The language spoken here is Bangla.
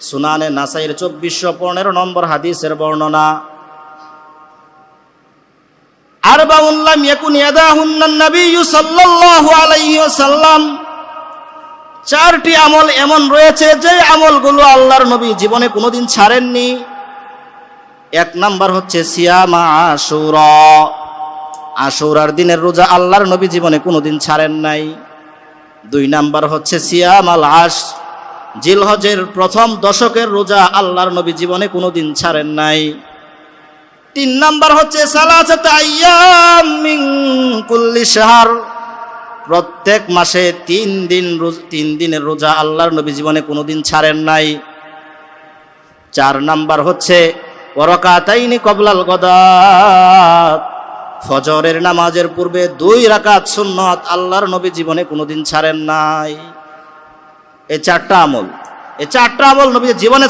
সুনানে নাসাইয়ের চব্বিশশো পনেরো নম্বর হাদিসের বর্ণনা। আর বাউল্লাম ইয়াকুন ইয়াদাহুন্নান নাবিয়্যু সাল্লাল্লাহু আলাইহি ওয়াসাল্লাম। চারটি আমল এমন রয়েছে যে আমলগুলো আল্লাহর নবী জীবনে কোনোদিন ছাড়েননি। এক নাম্বার হচ্ছে সিয়ামা আশুরা। আশুরার দিনের রোজা আল্লাহর নবী জীবনে কোনোদিন ছাড়েন নাই। দুই নাম্বার হচ্ছে সিয়াম আল আশ জিলহজের প্রথম দশকের রোজা আল্লাহর নবী জীবনে কোনোদিন ছাড়েন নাই। তিন নাম্বার হচ্ছে কুল্লি প্রত্যেক মাসে তিন দিন তিন দিনের রোজা আল্লাহর নবী জীবনে কোনোদিন ছাড়েন নাই। চার নাম্বার হচ্ছে ওরকাতাইনি কবলাল গদাত ফজরের নামাজের পূর্বে দুই রাকাত সুন্নত আল্লাহর নবী জীবনে কোনোদিন ছাড়েন নাই। এই চারটা আমল। এই চারটা আমল নবী জীবনে